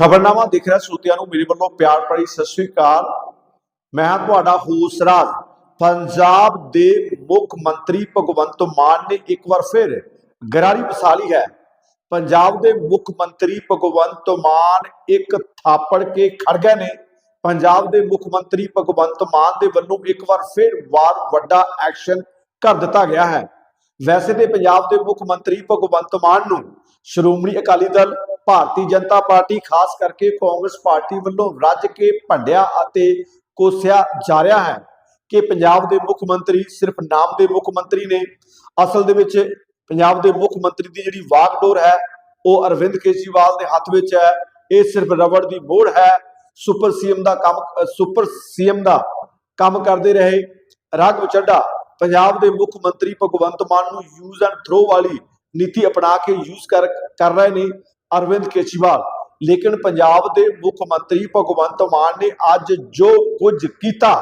ਖਬਰਨਾਮਾ ਦੇਖ ਰਿਹਾ ਸਰੋਤਿਆਂ ਨੂੰ, ਮੇਰੇ ਵੱਲੋਂ ਪਿਆਰ ਭਰੀ ਸਤਿ ਸ੍ਰੀ ਅਕਾਲ। ਮੈਂ ਹਾਂ ਤੁਹਾਡਾ ਹੋਸਟ ਰਾਜ। ਪੰਜਾਬ ਦੇ ਮੁੱਖ ਮੰਤਰੀ ਭਗਵੰਤ ਮਾਨ ਨੇ ਇੱਕ ਵਾਰ ਫਿਰ ਗਰਾਰੀ ਵਸਾਲੀ ਹੈ। ਪੰਜਾਬ ਦੇ ਮੁੱਖ ਮੰਤਰੀ ਭਗਵੰਤ ਮਾਨ ਇੱਕ ਥਾਪੜ ਕੇ ਖੜ ਗਏ ਨੇ। ਪੰਜਾਬ ਦੇ ਮੁੱਖ ਮੰਤਰੀ ਭਗਵੰਤ ਮਾਨ ਦੇ ਵੱਲੋਂ ਇੱਕ ਵਾਰ ਫਿਰ ਵਾਰ ਵੱਡਾ ਐਕਸ਼ਨ ਕਰ ਦਿੱਤਾ ਗਿਆ ਹੈ। ਵੈਸੇ ਤੇ ਪੰਜਾਬ ਦੇ ਮੁੱਖ ਮੰਤਰੀ ਭਗਵੰਤ ਮਾਨ ਨੂੰ ਸ਼੍ਰੋਮਣੀ ਅਕਾਲੀ ਦਲ ਭਾਰਤੀ ਜਨਤਾ ਪਾਰਟੀ ਖਾਸ ਕਰਕੇ ਕਾਂਗਰਸ ਪਾਰਟੀ ਵੱਲੋਂ ਰੱਜ ਕੇ ਭੰਡਿਆ ਅਤੇ ਕੋਸਿਆ ਜਾ ਰਿਹਾ ਹੈ ਕਿ ਪੰਜਾਬ ਦੇ ਮੁੱਖ ਮੰਤਰੀ ਸਿਰਫ ਨਾਮ ਦੇ ਮੁੱਖ ਮੰਤਰੀ ਨੇ ਅਸਲ ਦੇ ਵਿੱਚ ਪੰਜਾਬ ਦੇ ਮੁੱਖ ਮੰਤਰੀ ਦੀ ਜਿਹੜੀ ਵਾਗਡੋਰ ਹੈ ਉਹ ਅਰਵਿੰਦ ਕੇਜਰੀਵਾਲ ਦੇ ਹੱਥ ਵਿੱਚ ਹੈ। ਇਹ ਸਿਰਫ ਰਵੜ ਦੀ ਮੋੜ ਹੈ। ਸੁਪਰ ਸੀਐਮ ਦਾ ਕੰਮ ਅ, ਸੁਪਰ ਸੀਐਮ ਦਾ ਕੰਮ ਕਰਦੇ ਰਹੇ। ਰਾਘਵ ਚੱਡਾ ਪੰਜਾਬ ਦੇ ਮੁੱਖ ਮੰਤਰੀ ਭਗਵੰਤ ਮਾਨ ਨੂੰ ਯੂਜ਼ ਐਂਡ ਥਰੋ ਵਾਲੀ ਨੀਤੀ ਅਪਣਾ ਕੇ ਯੂਜ਼ ਕਰ ਕਰ ਰਹੇ ਨੇ। ਅਰਵਿੰਦ ਕੇਜਰੀਵਾਲ। ਲੇਕਿਨ ਪੰਜਾਬ ਦੇ ਮੁੱਖ ਮੰਤਰੀ ਭਗਵੰਤ ਮਾਨ ਨੇ ਅੱਜ ਜੋ ਕੁਝ ਕੀਤਾ,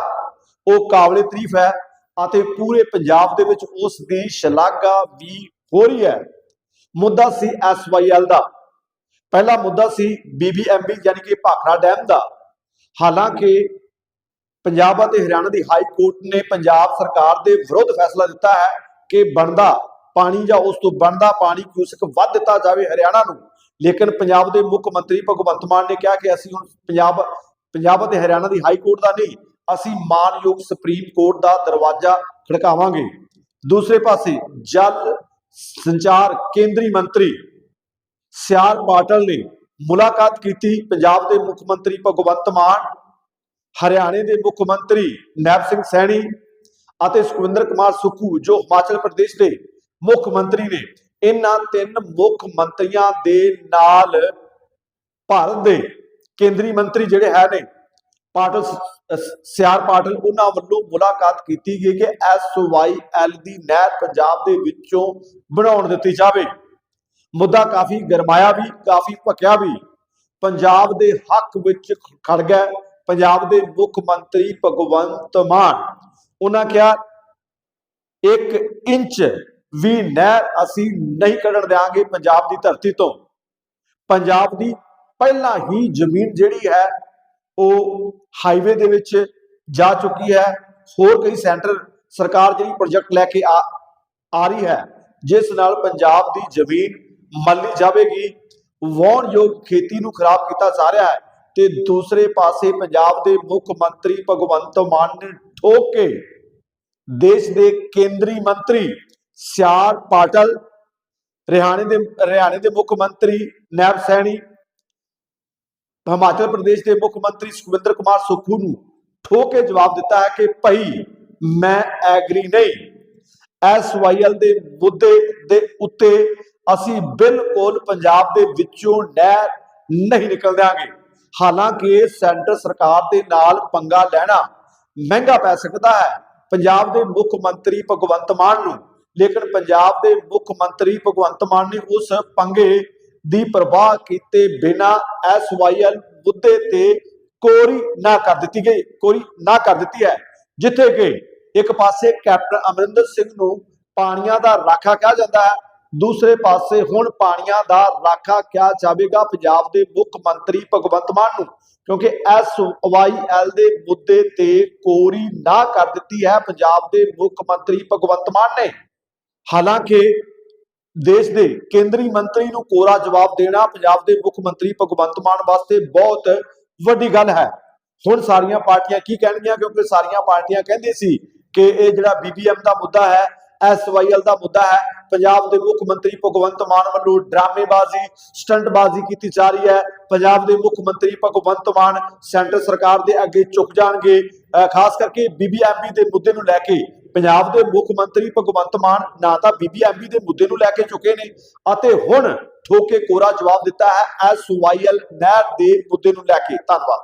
ਉਹ ਕਾਬਲੇ ਤਾਰੀਫ ਹੈ ਅਤੇ ਪੂਰੇ ਪੰਜਾਬ ਦੇ ਵਿੱਚ ਉਸ ਦੀ ਸ਼ਲਾਘਾ ਵੀ ਹੋ ਰਹੀ ਹੈ। ਮੁੱਦਾ ਸੀ ਐਸਵਾਈਐਲ ਦਾ। ਪਹਿਲਾ ਮੁੱਦਾ ਸੀ ਬੀਬੀਐਮਬੀ ਯਾਨੀ ਕਿ ਭਾਖੜਾ ਡੈਮ ਦਾ। ਹਾਲਾਂਕਿ ਪੰਜਾਬ ਅਤੇ ਹਰਿਆਣਾ ਦੀ ਹਾਈ ਕੋਰਟ ਨੇ ਪੰਜਾਬ ਸਰਕਾਰ ਦੇ ਵਿਰੁੱਧ ਫੈਸਲਾ ਦਿੱਤਾ ਹੈ ਕਿ ਬਣਦਾ ਪਾਣੀ ਜਾਂ ਉਸ ਤੋਂ ਬਣਦਾ ਪਾਣੀ ਕਿਊਸਕ ਵੱਧ ਦਿੱਤਾ ਜਾਵੇ ਹਰਿਆਣਾ ਨੂੰ। ਲੇਕਿਨ ਪੰਜਾਬ ਦੇ ਮੁੱਖ ਮੰਤਰੀ ਭਗਵੰਤ ਮਾਨ ਨੇ ਕਿਹਾ ਕਿ ਅਸੀਂ ਹੁਣ ਪੰਜਾਬ ਪੰਜਾਬ ਅਤੇ ਹਰਿਆਣਾ ਦੀ ਹਾਈ ਕੋਰਟ ਦਾ ਨਹੀਂ, ਅਸੀਂ ਮਾਨਯੋਗ ਸੁਪਰੀਮ ਕੋਰਟ ਦਾ ਦਰਵਾਜ਼ਾ ਖੜਕਾਵਾਂਗੇ। ਦੂਸਰੇ ਪਾਸੇ ਜਲ ਸੰਚਾਰ ਕੇਂਦਰੀ ਮੰਤਰੀ ਸਿਆਰ ਪਾਟਲ ਨੇ ਮੁਲਾਕਾਤ ਕੀਤੀ ਪੰਜਾਬ ਦੇ ਮੁੱਖ ਮੰਤਰੀ ਭਗਵੰਤ ਮਾਨ, ਹਰਿਆਣੇ ਦੇ ਮੁੱਖ ਮੰਤਰੀ ਨੈਬ ਸਿੰਘ ਸੈਣੀ ਅਤੇ ਸੁਖਵਿੰਦਰ ਕੁਮਾਰ ਸੁੱਖੂ, ਜੋ ਹਿਮਾਚਲ ਪ੍ਰਦੇਸ਼ ਦੇ ਮੁੱਖ ਮੰਤਰੀ ਨੇ। ਇਹਨਾਂ ਤਿੰਨ ਮੁੱਖ ਮੰਤਰੀਆਂ ਦੇ ਨਾਲ ਭਾਰਤ ਦੇ। ਕੇਂਦਰੀ ਮੰਤਰੀ ਜਿਹੜੇ ਹੈ ਨੇ, ਪਾਟਲ ਸਿਆਰ ਪਾਟਲ, ਉਹਨਾਂ ਵੱਲੋਂ ਮੁਲਾਕਾਤ ਕੀਤੀ ਗਈ ਕਿ ਐਸਵਾਈਐਲ ਦੀ ਨਹਿਰ ਪੰਜਾਬ ਦੇ ਵਿੱਚੋਂ ਬਣਾਉਣ ਦਿੱਤੀ ਜਾਵੇ। ਮੁੱਦਾ ਕਾਫੀ ਗਰਮਾਇਆ ਵੀ, ਕਾਫੀ ਭਖਿਆ ਵੀ। ਪੰਜਾਬ ਦੇ ਹੱਕ ਵਿੱਚ ਖੜ ਗਿਆ ਪੰਜਾਬ ਦੇ ਮੁੱਖ ਮੰਤਰੀ ਭਗਵੰਤ ਮਾਨ, ਉਹਨਾਂ ਕਿਹਾ, ਇੱਕ ਇੰਚ ਵੀ ਨਹਿਰ ਅਸੀਂ ਨਹੀਂ ਕੱਢਣ ਦਿਆਂਗੇ ਪੰਜਾਬ ਦੀ ਧਰਤੀ ਤੋਂ। ਪੰਜਾਬ ਦੀ ਪਹਿਲਾਂ ਹੀ ਜ਼ਮੀਨ ਜਿਹੜੀ ਹੈ, ਉਹ ਹਾਈਵੇ ਦੇ ਵਿੱਚ ਜਾ ਚੁੱਕੀ ਹੈ। ਹੋਰ ਕਈ ਸੈਂਟਰ ਸਰਕਾਰ ਜਿਹੜੀ ਪ੍ਰੋਜੈਕਟ ਲੈ ਕੇ ਆ ਆ ਰਹੀ ਹੈ। ਜਿਸ ਨਾਲ ਪੰਜਾਬ ਦੀ ਜ਼ਮੀਨ ਮੱਲੀ ਜਾਵੇਗੀ। ਵਾਹਣਯੋਗ ਖੇਤੀ ਨੂੰ ਖਰਾਬ ਕੀਤਾ ਜਾ ਰਿਹਾ ਹੈ ਤੇ ਦੂਸਰੇ ਪਾਸੇ ਪੰਜਾਬ ਦੇ ਮੁੱਖ ਮੰਤਰੀ ਭਗਵੰਤ ਮਾਨ ਨੇ ਠੋਕ ਕੇ ਦੇਸ਼ ਦੇ ਕੇਂਦਰੀ ਮੰਤਰੀ ਸਿਆਰ ਪਾਟਲ ਹਰਿਆਣੇ ਦੇ ਹਰਿਆਣੇ ਦੇ ਮੁੱਖ ਮੰਤਰੀ ਨੈਬ ਸੈਣੀ, ਹਿਮਾਚਲ ਪ੍ਰਦੇਸ਼ ਦੇ ਮੁੱਖ ਮੰਤਰੀ ਸੁਖਵਿੰਦਰ ਕੁਮਾਰ ਸੁੱਖੂ ਨੂੰ ਠੋਕ ਕੇ ਜਵਾਬ ਦਿੱਤਾ ਹੈ ਕਿ ਭਾਈ ਮੈਂ ਐਗਰੀ ਨਹੀਂ। ਐਸਵਾਈਐਲ ਦੇ ਮੁੱਦੇ ਦੇ ਉੱਤੇ ਅਸੀਂ ਬਿਲਕੁਲ ਪੰਜਾਬ ਦੇ ਵਿੱਚੋਂ ਨਹਿਰ ਨਹੀਂ ਨਿਕਲ ਦਿਆਂਗੇ। ਹਾਲਾਂਕਿ ਸੈਂਟਰ ਸਰਕਾਰ ਦੇ ਨਾਲ ਪੰਗਾ ਲੈਣਾ ਮਹਿੰਗਾ ਪੈ ਸਕਦਾ ਹੈ। ਪੰਜਾਬ ਦੇ ਮੁੱਖ ਮੰਤਰੀ ਭਗਵੰਤ ਮਾਨ ਨੂੰ ਲੇਕਿਨ ਪੰਜਾਬ ਦੇ ਮੁੱਖ ਮੰਤਰੀ ਭਗਵੰਤ ਮਾਨ ਨੇ ਉਸ ਪੰਗੇ ਦੀ ਪ੍ਰਵਾਹ ਕੀਤੇ ਬਿਨਾ ਐਸਵਾਈਐਲ ਮੁੱਦੇ ਤੇ ਕੋਰੀ ਨਾ ਕਰ ਦਿੱਤੀ ਗਈ, ਕੋਰੀ ਨਾ ਕਰ ਦਿੱਤੀ ਹੈ, ਜਿੱਥੇ ਕਿ ਇੱਕ ਪਾਸੇ ਕੈਪਟਨ ਅਮਰਿੰਦਰ ਸਿੰਘ ਨੂੰ ਪਾਣੀਆਂ ਦਾ ਰਾਖਾ ਕਿਹਾ ਜਾਂਦਾ ਹੈ, ਦੂਸਰੇ ਪਾਸੇ ਹੁਣ ਪਾਣੀਆਂ ਦਾ ਰਾਖਾ ਕਿਹਾ ਜਾਵੇਗਾ ਪੰਜਾਬ ਦੇ ਮੁੱਖ ਮੰਤਰੀ ਭਗਵੰਤ ਮਾਨ ਨੂੰ, ਕਿਉਂਕਿ ਐਸਵਾਈਐਲ ਦੇ ਮੁੱਦੇ ਤੇ ਕੋਰੀ ਨਾ ਕਰ ਦਿੱਤੀ ਹੈ ਪੰਜਾਬ ਦੇ ਮੁੱਖ ਮੰਤਰੀ ਭਗਵੰਤ ਮਾਨ ਨੇ। ਹਾਲਾਂਕਿ ਦੇਸ਼ ਦੇ ਕੇਂਦਰੀ ਮੰਤਰੀ ਨੂੰ ਕੋਰਾ ਜਵਾਬ ਦੇਣਾ ਪੰਜਾਬ ਦੇ ਮੁੱਖ ਮੰਤਰੀ ਭਗਵੰਤ ਮਾਨ ਵਾਸਤੇ ਬਹੁਤ ਵੱਡੀ ਗੱਲ ਹੈ। ਹੁਣ ਸਾਰੀਆਂ ਪਾਰਟੀਆਂ ਕੀ ਕਹਿਣਗੀਆਂ? ਕਿਉਂਕਿ ਸਾਰੀਆਂ ਪਾਰਟੀਆਂ ਕਹਿੰਦੇ ਸੀ ਕਿ ਇਹ ਜਿਹੜਾ ਬੀਬੀਐਮ ਦਾ ਮੁੱਦਾ ਹੈ ਐਸਵਾਈਐਲ ਦਾ ਮੁੱਦਾ ਹੈ, ਪੰਜਾਬ ਦੇ ਮੁੱਖ ਮੰਤਰੀ ਭਗਵੰਤ ਮਾਨ ਵੱਲੋਂ ਡਰਾਮੇਬਾਜ਼ੀ, ਸਟੰਟਬਾਜ਼ੀ ਕੀਤੀ ਜਾ ਰਹੀ ਹੈ। ਪੰਜਾਬ ਦੇ ਮੁੱਖ ਮੰਤਰੀ ਭਗਵੰਤ ਮਾਨ ਸੈਂਟਰ ਸਰਕਾਰ ਦੇ ਅੱਗੇ ਝੁਕ ਜਾਣਗੇ। ਖਾਸ ਕਰਕੇ ਬੀਬੀਐਮਬੀ ਦੇ ਮੁੱਦੇ ਨੂੰ ਲੈ ਕੇ ਪੰਜਾਬ ਦੇ ਮੁੱਖ ਮੰਤਰੀ ਭਗਵੰਤ ਮਾਨ ਨਾ ਤਾਂ ਬੀਬੀਐਮਬੀ ਦੇ ਮੁੱਦੇ ਨੂੰ ਲੈ ਕੇ ਚੁੱਕੇ ਨੇ ਅਤੇ ਹੁਣ ਠੋਕੇ ਕੋਰਾ ਜਵਾਬ ਦਿੱਤਾ ਹੈ ਐਸਵਾਈਐਲ ਨਹਿਰ ਦੇ ਮੁੱਦੇ ਨੂੰ ਲੈ ਕੇ। ਧੰਨਵਾਦ।